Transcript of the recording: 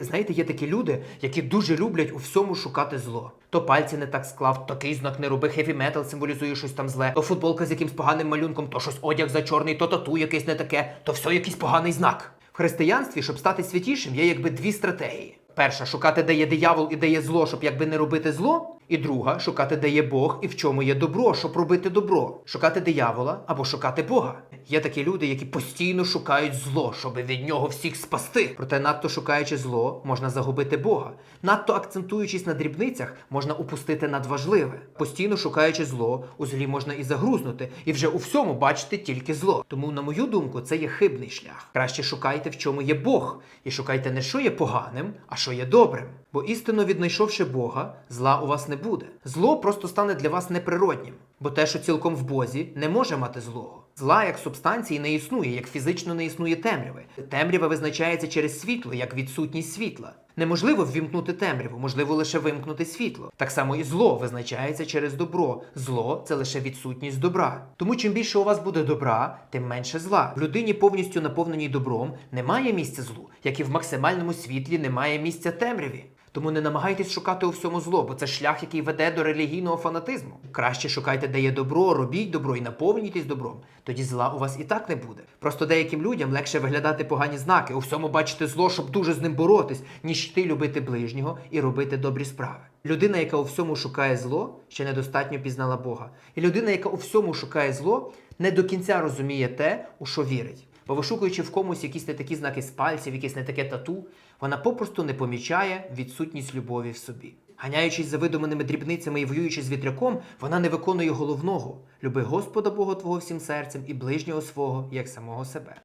Знаєте, є такі люди, які дуже люблять у всьому шукати зло. То пальці не так склав, такий знак не роби, хеві метал символізує щось там зле, то футболка з якимсь поганим малюнком, то щось одяг за чорний, то тату якесь не таке, то все якийсь поганий знак. В християнстві, щоб стати святішим, є якби дві стратегії. Перша шукати, де є диявол і де є зло, щоб якби не робити зло. І друга шукати, де є Бог і в чому є добро, щоб робити добро. Шукати диявола або шукати Бога. Є такі люди, які постійно шукають зло, щоб від нього всіх спасти. Проте, надто шукаючи зло, можна загубити Бога. Надто акцентуючись на дрібницях, можна упустити надважливе. Постійно шукаючи зло, у злі можна і загрузнути, і вже у всьому бачити тільки зло. Тому, на мою думку, це є хибний шлях. Краще шукайте, в чому є Бог, і шукайте не що є поганим, а що є добрим. Бо істинно віднайшовши Бога, зла у вас не буде. Зло просто стане для вас неприроднім. Бо те, що цілком в Бозі, не може мати злого. Зла як субстанції не існує, як фізично не існує темряви. Темрява визначається через світло, як відсутність світла. Неможливо ввімкнути темряву, можливо лише вимкнути світло. Так само і зло визначається через добро. Зло це лише відсутність добра. Тому чим більше у вас буде добра, тим менше зла. В людині повністю наповненій добром немає місця злу, як і в максимальному світлі немає місця темряві. Тому не намагайтесь шукати у всьому зло, бо це шлях, який веде до релігійного фанатизму. Краще шукайте, де є добро, робіть добро і наповнюйтесь добром. Тоді зла у вас і так не буде. Просто деяким людям легше виглядати погані знаки, у всьому бачити зло, щоб дуже з ним боротись, ніж йти любити ближнього і робити добрі справи. Людина, яка у всьому шукає зло, ще недостатньо пізнала Бога. І людина, яка у всьому шукає зло, не до кінця розуміє те, у що вірить. Бо вишукуючи в комусь якісь не такі знаки з пальців, якесь не таке тату, вона попросту не помічає відсутність любові в собі. Ганяючись за видуманими дрібницями і воюючи з вітряком, вона не виконує головного люби Господа Бога твого всім серцем і ближнього свого, як самого себе.